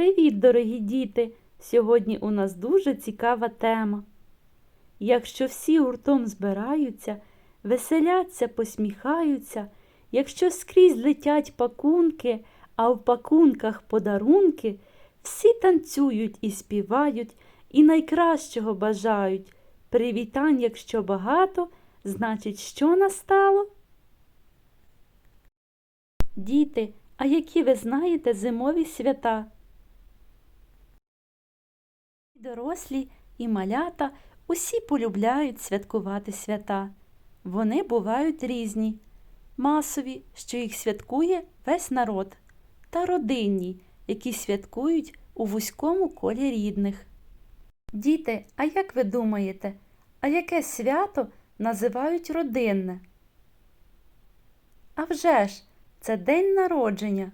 Привіт, дорогі діти! Сьогодні у нас дуже цікава тема. Якщо всі гуртом збираються, веселяться, посміхаються, якщо скрізь летять пакунки, а в пакунках подарунки, всі танцюють і співають, і найкращого бажають. Привітань, якщо багато, значить, що настало? Діти, а які ви знаєте зимові свята? Дорослі і малята усі полюбляють святкувати свята. Вони бувають різні, масові, що їх святкує весь народ, та родинні, які святкують у вузькому колі рідних. Діти, а як ви думаєте, а яке свято називають родинне? А вже ж, це день народження.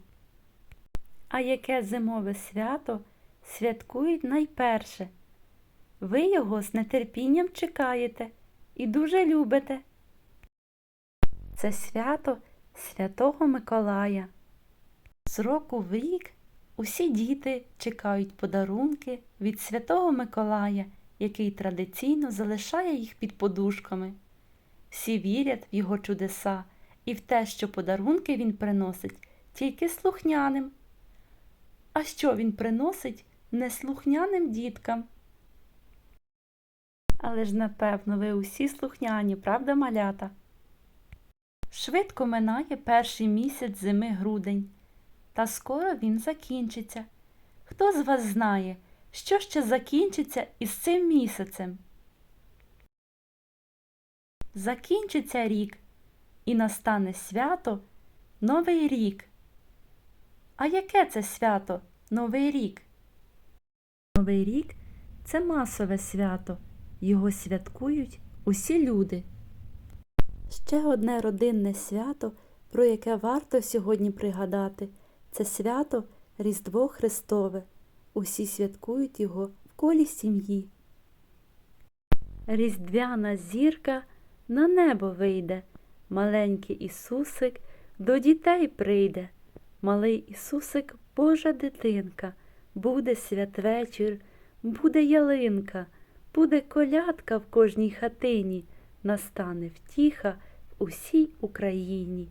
А яке зимове свято святкують найперше? Ви його з нетерпінням чекаєте і дуже любите. Це свято Святого Миколая. З року в рік усі діти чекають подарунки від Святого Миколая, який традиційно залишає їх під подушками. Всі вірять в його чудеса і в те, що подарунки він приносить тільки слухняним. А що він приносить неслухняним діткам? Але ж, напевно, ви усі слухняні, правда, малята? Швидко минає перший місяць зими грудень, та скоро він закінчиться. Хто з вас знає, що ще закінчиться із цим місяцем? Закінчиться рік, і настане свято Новий рік. А яке це свято Новий рік? Новий рік це масове свято. Його святкують усі люди. Ще одне родинне свято, про яке варто сьогодні пригадати, це свято Різдво Христове. Усі святкують його в колі сім'ї. Різдвяна зірка на небо вийде, маленький Ісусик до дітей прийде. Малий Ісусик Божа дитинка, буде святвечір, буде ялинка, буде колядка в кожній хатині, настане втіха в усій Україні.